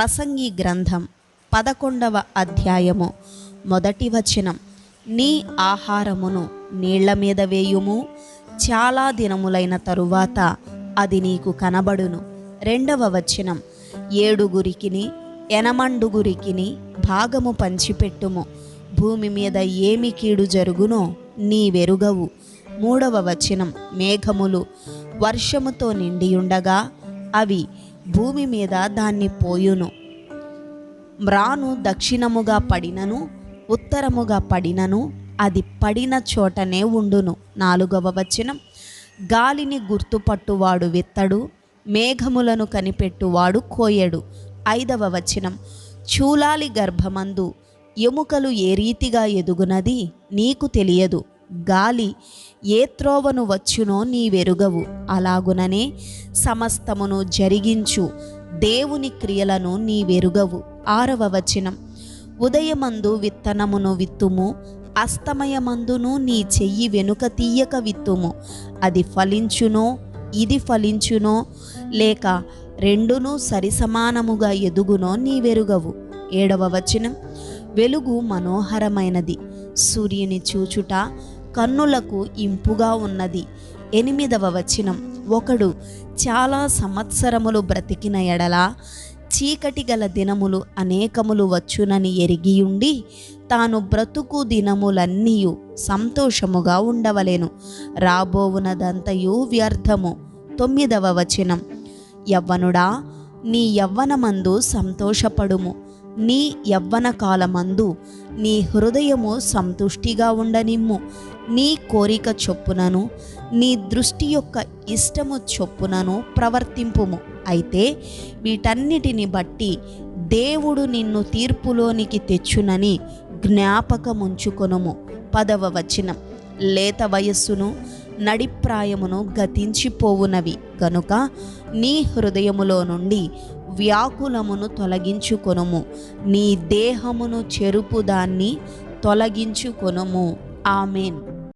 ప్రసంగి గ్రంథం పదకొండవ అధ్యాయము. మొదటి వచనం నీ ఆహారమును నీళ్ళ మీద వేయుము చాలా దినములైన తరువాత అది నీకు కనబడును. రెండవ వచనం ఏడుగురికిని ఎనమండుగురికిని భాగము పంచిపెట్టుము. భూమి మీద ఏమి కీడు జరుగునో నీ వెరుగవు. మూడవ వచనం మేఘములు వర్షముతో నిండియుండగా అవి భూమి మీద దాన్ని పోయును. మ్రాను దక్షిణముగా పడినను ఉత్తరముగా పడినను అది పడిన చోటనే ఉండును. నాలుగవ వచనం గాలిని గుర్తుపట్టువాడు విత్తడు మేఘములను కనిపెట్టువాడు కోయడు. ఐదవ వచనం చూలాలి గర్భమందు ఎముకలు ఏ రీతిగా ఎదుగునది నీకు తెలియదు. గాలి ఏ త్రోవను వచ్చునో నీ వెరుగవు అలాగుననే సమస్తమును జరిగించు. దేవుని క్రియలను నీ వెరుగవు ఆరవ వచనం. ఉదయమందు విత్తనమును విత్తుము అస్తమయమందును నీ చెయ్యి వెనుక తీయక విత్తుము. అది ఫలించునో ఇది ఫలించునో లేక రెండును సరిసమానముగా ఎదుగునో నీ వెరుగవు ఏడవ వచనం. వెలుగు మనోహరమైనది. సూర్యుని చూచుట కన్నులకు ఇంపుగా ఉన్నది. ఎనిమిదవ వచనం. ఒకడు చాలా సంవత్సరములు బ్రతికిన ఎడల చీకటి గల దినములు అనేకములు వచ్చునని ఎరిగియుండి తాను బ్రతుకు దినములన్నీయు సంతోషముగా ఉండవలెను. రాబోవునదంతయు వ్యర్థము. తొమ్మిదవ వచనం. యవ్వనుడా నీ యవ్వనమందు సంతోషపడుము. నీ యవ్వన కాలమందు నీ హృదయము సంతుష్టిగా ఉండనిమ్ము. నీ కోరిక చొప్పునను నీ దృష్టి యొక్క ఇష్టము చొప్పునను ప్రవర్తింపుము. అయితే వీటన్నిటిని బట్టి దేవుడు నిన్ను తీర్పులోనికి తెచ్చునని జ్ఞాపకముంచుకొనుము. పదవ వచనం. లేత వయస్సును నడిప్రాయమును గతించిపోవునవి. కనుక నీ హృదయములో నుండి వ్యాకులమును తొలగించుకొనుము. నీ దేహమును చెరుపు దాన్ని తొలగించుకొనుము. ఆమెన్.